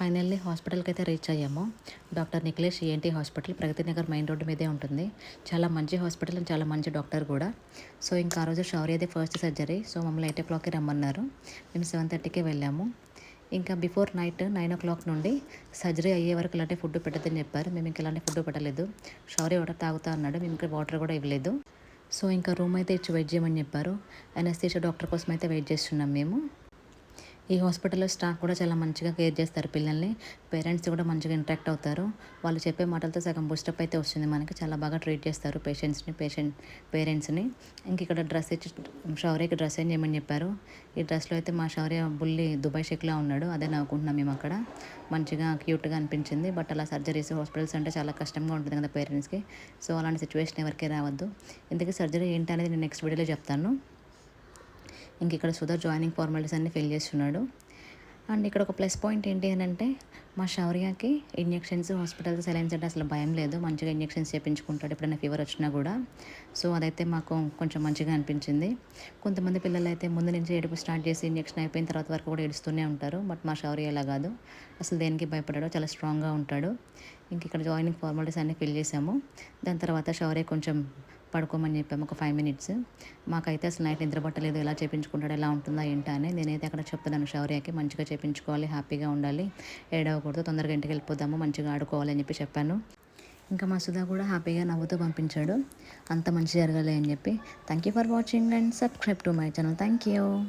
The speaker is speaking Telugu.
ఫైనల్లీ హాస్పిటల్కి అయితే రీచ్ అయ్యాము. డాక్టర్ నిఖిలేష్ ఏంటి hospital Pragathi Nagar main road మీదే ఉంటుంది. చాలా మంచి హాస్పిటల్ అండ్ చాలా మంచి డాక్టర్ కూడా. సో ఇంకా ఆ రోజు అయితే ఫస్ట్ సర్జరీ. సో మమ్మల్ని ఎయిట్ ఓ క్లాక్కి రమ్మన్నారు. మేము సెవెన్ థర్టీకే వెళ్ళాము. ఇంకా before night nine o'clock నుండి సర్జరీ అయ్యే వరకు ఇలాంటి ఫుడ్ పెట్టదని చెప్పారు. మేము ఇంకా ఇలాంటి ఫుడ్ పెట్టలేదు. షౌర్య వాటర్ తాగుతా అన్నాడు. మేము ఇంకా వాటర్ కూడా ఇవ్వలేదు. సో ఇంకా రూమ్ అయితే ఇచ్చి వెయిట్ చేయమని చెప్పారు. ఎనస్థీషియా డాక్టర్ కోసం అయితే వెయిట్ చేస్తున్నాం మేము. ఈ హాస్పిటల్లో స్టాఫ్ కూడా చాలా మంచిగా కేర్ చేస్తారు పిల్లల్ని. పేరెంట్స్ కూడా మంచిగా ఇంటరాక్ట్ అవుతారు. వాళ్ళు చెప్పే మాటలతో సగం బూస్టప్ అయితే వస్తుంది మనకి. చాలా బాగా ట్రీట్ చేస్తారు పేషెంట్స్ని పేషెంట్ పేరెంట్స్ని. ఇంక ఇక్కడ డ్రెస్ ఇచ్చి షౌర్యకి డ్రెస్ ఏం చేయమని చెప్పారు. ఈ డ్రెస్లో అయితే మా షౌర్య బుల్లి దుబాయ్ షేక్లా ఉన్నాడు. అదే నవ్వుకుంటున్నాం మేము అక్కడ. మంచిగా క్యూట్గా అనిపించింది. బట్ అలా సర్జరీస్ హాస్పిటల్స్ అంటే చాలా కష్టంగా ఉంటుంది కదా పేరెంట్స్కి. సో అలాంటి సిచ్యువేషన్ ఎవరికీ రావద్దు. ఇందుకే సర్జరీ ఏంటి అనేది నేను నెక్స్ట్ వీడియోలో చెప్తాను. ఇంక ఇక్కడ సుధా జాయినింగ్ ఫార్మాలిటీస్ అన్ని ఫిల్ చేస్తున్నాడు. అండ్ ఇక్కడ ఒక ప్లస్ పాయింట్ ఏంటి అని అంటే మా శౌర్యకి ఇంజెక్షన్స్ హాస్పిటల్స్ సెలైన్స్ అంటే అసలు భయం లేదు. మంచిగా ఇంజెక్షన్స్ చేయించుకుంటాడు ఎప్పుడైనా ఫీవర్ వచ్చినా కూడా. సో అదైతే మాకు కొంచెం మంచిగా అనిపించింది. కొంతమంది పిల్లలు అయితే ముందు నుంచి ఏడుపు స్టార్ట్ చేసి ఇంజెక్షన్ అయిపోయిన తర్వాత వరకు కూడా ఏడుస్తూనే ఉంటారు. బట్ మా శౌర్య అలా కాదు. అసలు దేనికి భయపడాడు చాలా స్ట్రాంగ్గా ఉంటాడు. ఇంక ఇక్కడ జాయినింగ్ ఫార్మాలిటీస్ అన్నీ ఫిల్ చేసాము. దాని తర్వాత శౌర్య కొంచెం పడుకోమని చెప్పాము ఒక ఫైవ్ మినిట్స్ మాకైతే అసలు నైట్ నిద్ర పట్టలేదు ఎలా చేపించుకుంటాడు ఎలా ఉంటుందా ఏంటా అని నేనైతే అక్కడ చెప్తున్నాను శౌర్యకి. మంచిగా చేపించుకోవాలి హ్యాపీగా ఉండాలి. ఏడవకూడదు తొందరగా ఇంటికి వెళ్ళిపోదాము మంచిగా ఆడుకోవాలి అని చెప్పి చెప్పాను. ఇంకా మా సుధా కూడా హ్యాపీగా నవ్వుతూ పంపించాడు. అంత మంచి జరగాలి అని చెప్పి. Thank you for watching and subscribe to my channel thank you